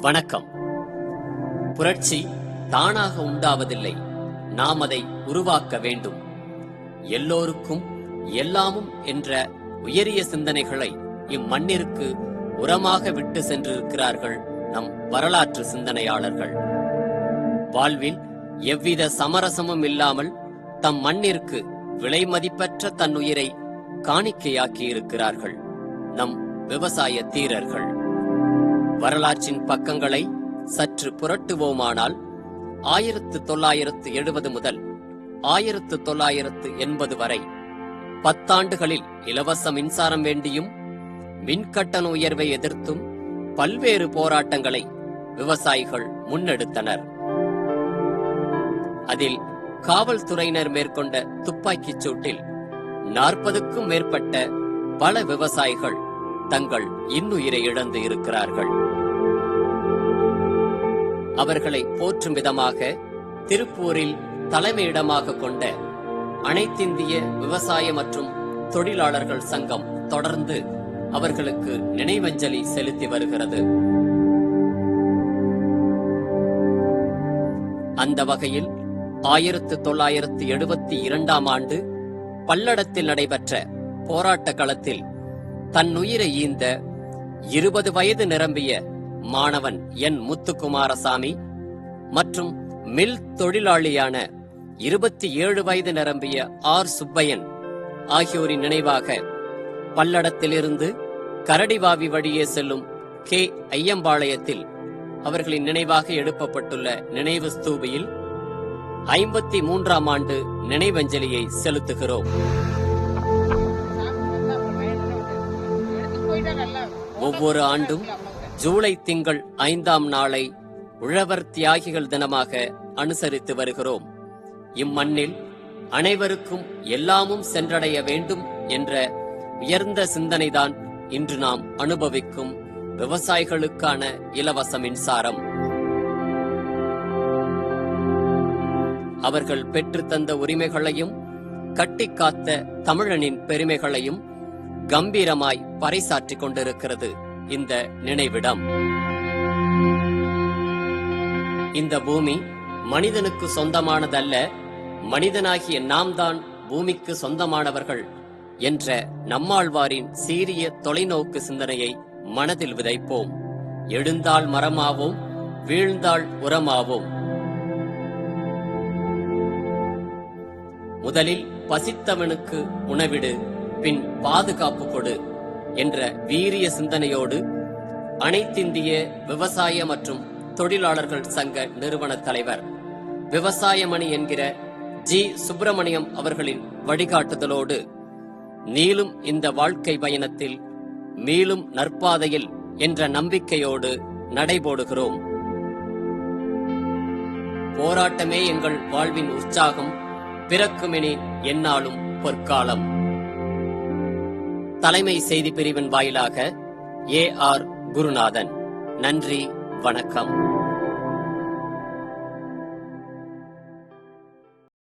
வணக்கம். புரட்சி தானாக உண்டாவதில்லை. நாம் அதை உருவாக்க வேண்டும். எல்லோருக்கும் எல்லாமும் என்ற உயரிய சிந்தனைகளை இம்மண்ணிற்கு உரமாக விட்டு சென்றிருக்கிறார்கள் நம் வரலாற்று சிந்தனையாளர்கள். வாழ்வில் எவ்வித சமரசமும் இல்லாமல் தம் மண்ணிற்கு விலை மதிப்பற்ற தன் உயிரை காணிக்கையாக்கி இருக்கிறார்கள் நம் விவசாய தீரர்கள். வரலாற்றின் பக்கங்களை சற்று புரட்டுவோமானால் ஆயிரத்து தொள்ளாயிரத்து எழுபது முதல் ஆயிரத்து தொள்ளாயிரத்து எண்பது வரை பத்தாண்டுகளில் இலவச மின்சாரம் வேண்டியும் மின்கட்டண உயர்வை எதிர்த்தும் பல்வேறு போராட்டங்களை விவசாயிகள் முன்னெடுத்தனர். அதில் காவல்துறையினர் மேற்கொண்ட துப்பாக்கிச் சூட்டில் நாற்பதுக்கும் மேற்பட்ட பல விவசாயிகள் தங்கள் இன்னுயிரை இழந்து இருக்கிறார்கள். அவர்களை போற்றும் விதமாக திருப்பூரில் தலைமையிடமாக கொண்ட அனைத்திந்திய விவசாய மற்றும் தொழிலாளர்கள் சங்கம் தொடர்ந்து அவர்களுக்கு நினைவஞ்சலி செலுத்தி வருகிறது. அந்த வகையில் ஆயிரத்து தொள்ளாயிரத்து எழுபத்தி இரண்டாம் ஆண்டு பல்லடத்தில் நடைபெற்ற போராட்ட களத்தில் தன்னுயிரை ஈந்த இருபது வயது நிரம்பிய மாணவன் என் முத்துக்குமாரசாமி மற்றும் மில் தொழிலாளியான இருபத்தி ஏழு வயது நிரம்பிய ஆர். சுப்பையன் ஆகியோரின் நினைவாக பல்லடத்திலிருந்து கரடிவாவி வழியே செல்லும் கே. ஐயம்பாளையத்தில் அவர்களின் நினைவாக எழுப்பப்பட்டுள்ள நினைவு ஸ்தூபியில் ஐம்பத்தி மூன்றாம் ஆண்டு நினைவஞ்சலியை செலுத்துகிறோம். ஒவ்வொரு ஆண்டும் ஜூலை திங்கள் ஐந்தாம் நாளை உழவர் தியாகிகள் தினமாக அனுசரித்து வருகிறோம். இம்மண்ணில் அனைவருக்கும் எல்லாமும் சென்றடைய வேண்டும் என்ற உயர்ந்த சிந்தனைதான் இன்று நாம் அனுபவிக்கும் விவசாயிகளுக்கான இலவச மின்சாரம். அவர்கள் பெற்று தந்த உரிமைகளையும் கட்டிக்காத்த தமிழனின் பெருமைகளையும் கம்பீரமாய் பறைசாற்றிக் கொண்டிருக்கிறது. இந்த நினைவிடம். இந்த பூமி மனிதனுக்கு சொந்தமானதல்ல மனிதனாகிய நாம் தான் பூமிக்கு சொந்தமானவர்கள் என்ற நம்மாழ்வாரின் சீரிய தொலைநோக்கு சிந்தனையை மனதில் விதைப்போம். எழுந்தால் மரமாவோம் வீழ்ந்தால் உரமாவோம். முதலில் பசித்தவனுக்கு உணவிடு பின் பாதுகாப்பு கொடு. என்ற வீரிய சிந்தனையோடு அனைத்திந்திய விவசாய மற்றும் தொழிலாளர்கள் சங்க நிறுவன தலைவர் விவசாயமணி என்கிற ஜி. சுப்பிரமணியம் அவர்களின் வழிகாட்டுதலோடு நீளும் இந்த வாழ்க்கை பயணத்தில் மீளும் நற்பாதையில் என்ற நம்பிக்கையோடு நடைபோடுகிறோம். போராட்டமே எங்கள் வாழ்வின் உற்சாகம் பிறக்குமெனி எந்நாளும் பொற்காலம். தலைமை செய்தி பிரிவின் வாயிலாக ஏ ஆர் குருநாதன். நன்றி வணக்கம்.